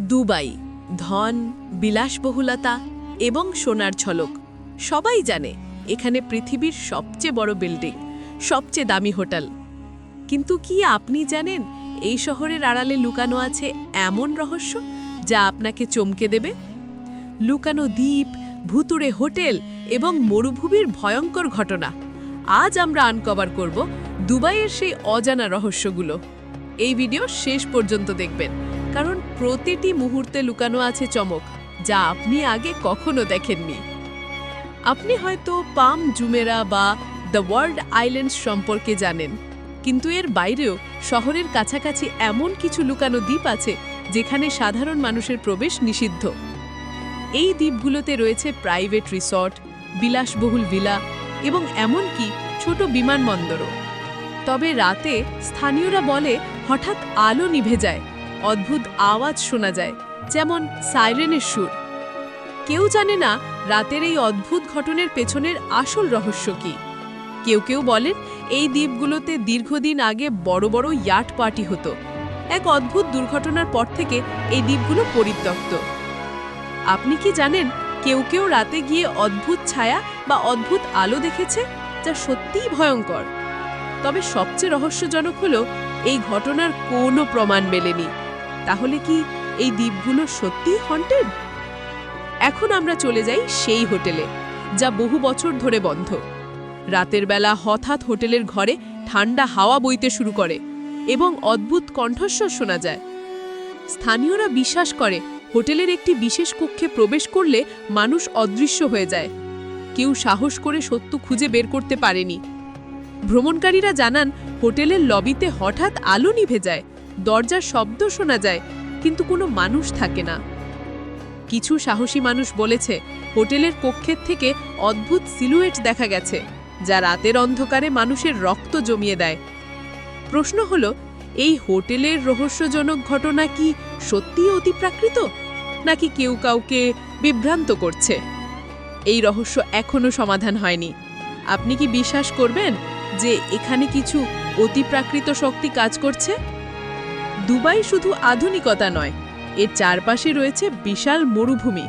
Dubai, ধন, বিলাসবহুলতা এবং সোনার ছলক সবাই জানে, এখানে পৃথিবীর সবচেয়ে বড় বিল্ডিং, সবচেয়ে দামি হোটেল। কিন্তু কি আপনি জানেন, এই শহরের আড়ালে লুকানো আছে এমন রহস্য যা আপনাকে চমকে দেবে? লুকানো দ্বীপ, ভুতুড়ে হোটেল এবং মরুভূমির ভয়ঙ্কর ঘটনা। আজ আমরা আনকভার করব দুবাইয়ের সেই অজানা রহস্যগুলো। এই ভিডিও শেষ পর্যন্ত দেখবেন। কারণ প্রতিটি মুহূর্তে লুকানো আছে চমক, যা আপনি আগে কখনো দেখেননি। আপনি হয়তো পাম জুমেরা বা দ্য ওয়ার্ল্ড আইল্যান্ডস সম্পর্কে জানেন, কিন্তু এর বাইরেও শহরের কাছাকাছি এমন কিছু লুকানো দ্বীপ আছে, যেখানে সাধারণ মানুষের প্রবেশ নিষিদ্ধ। এই দ্বীপগুলোতে রয়েছে প্রাইভেট রিসর্ট, বিলাসবহুল ভিলা এবং এমনকি ছোট বিমানবন্দরও। তবে রাতে স্থানীয়রা বলে হঠাৎ আলো নিভে যায়। অদ্ভুত আওয়াজ শোনা যায়, যেমন সাইরেনের সুর। কেউ জানে না রাতের এই অদ্ভুত ঘটনের পেছনের আসল রহস্য কি। কেউ কেউ বলেন এই দ্বীপগুলোতে দীর্ঘদিন আগে বড় বড় ইয়াট পার্টি হতো। এক অদ্ভুত দুর্ঘটনার পর থেকে এই দ্বীপগুলো পরিত্যক্ত। আপনি কি জানেন কেউ কেউ রাতে গিয়ে অদ্ভুত ছায়া বা অদ্ভুত আলো দেখেছে, যা সত্যিই ভয়ঙ্কর? তবে সবচেয়ে রহস্যজনক হলো এই ঘটনার কোনো প্রমাণ মেলেনি। তাহলে কি এই দ্বীপগুলো সত্যিই হন্টেড এখন আমরা চলে যাই সেই হোটেলে, যা বহু বছর ধরে বন্ধ। রাতের বেলা হঠাৎ হোটেলের ঘরে ঠান্ডা হাওয়া বইতে শুরু করে এবং অদ্ভুত কণ্ঠস্বর শোনা যায়। স্থানীয়রা বিশ্বাস করে, হোটেলের একটি বিশেষ কক্ষে প্রবেশ করলে মানুষ অদৃশ্য হয়ে যায়। কেউ সাহস করে সত্য খুঁজে বের করতে পারেনি। ভ্রমণকারীরা জানান, হোটেলের লবিতে হঠাৎ আলো নিভে যায়। দরজার শব্দ শোনা যায়, কিন্তু কোনো মানুষ থাকে না। কিছু সাহসী মানুষ বলেছে, হোটেলের কক্ষের থেকে অদ্ভুত সিলুয়েট দেখা গেছে, যা রাতের অন্ধকারে মানুষের রক্ত জমিয়ে দেয়। প্রশ্ন হলো, এই হোটেলের রহস্যজনক ঘটনা কি সত্যিই অতিপ্রাকৃত নাকি কেউ কাউকে বিভ্রান্ত করছে? এই রহস্য এখনও সমাধান হয়নি। আপনি কি বিশ্বাস করবেন যে এখানে কিছু অতিপ্রাকৃত শক্তি কাজ করছে? দুবাই শুধু আধুনিকতা নয়, এর চারপাশে রয়েছে বিশাল মরুভূমি।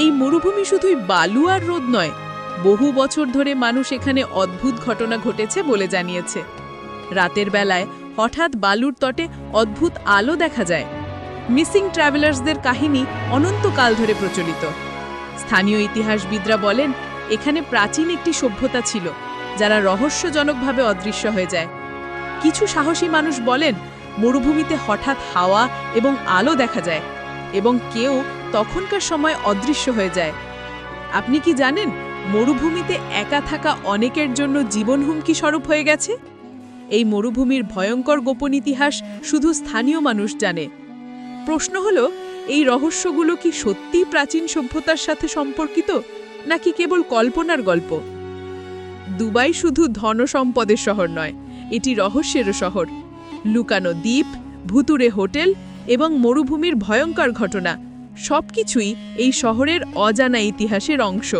এই মরুভূমি শুধুই বালু আর রোদ নয়, বহু বছর ধরে মানুষ এখানে অদ্ভুত ঘটনা ঘটেছে বলে জানিয়েছে। রাতের বেলায় হঠাৎ বালুর তটে অদ্ভুত আলো দেখা যায়। মিসিং ট্রাভেলার্সদের কাহিনী অনন্তকাল ধরে প্রচলিত। স্থানীয় ইতিহাসবিদরা বলেন, এখানে প্রাচীন একটি সভ্যতা ছিল, যারা রহস্যজনকভাবে অদৃশ্য হয়ে যায়। কিছু সাহসী মানুষ বলেন মরুভূমিতে হঠাৎ হাওয়া এবং আলো দেখা যায় এবং কেউ তখনকার সময় অদৃশ্য হয়ে যায়। আপনি কি জানেন মরুভূমিতে একা থাকা অনেকের জন্য জীবন হুমকি স্বরূপ হয়ে গেছে? এই মরুভূমির ভয়ঙ্কর গোপন ইতিহাস শুধু স্থানীয় মানুষ জানে। প্রশ্ন হলো, এই রহস্যগুলো কি সত্যিই প্রাচীন সভ্যতার সাথে সম্পর্কিত, নাকি কেবল কল্পনার গল্প? দুবাই শুধু ধনসম্পদের শহর নয়, এটি রহস্যেরও শহর। লুকানো দ্বীপ ভুতুরে হোটেল এবং মরুভূমির ভয়ঙ্কর ঘটনা, সবকিছুই এই শহরের অজানা ইতিহাসের অংশ।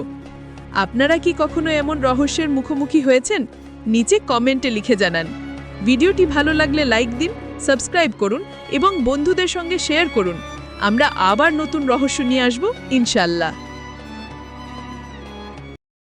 আপনারা কি কখনো এমন রহস্যের মুখোমুখি হয়েছেন? নিচে কমেন্টে লিখে জানান। ভিডিওটি ভালো লাগলে লাইক দিন, সাবস্ক্রাইব করুন এবং বন্ধুদের সঙ্গে শেয়ার করুন। আমরা আবার নতুন রহস্য নিয়ে আসব, ইনশাল্লাহ।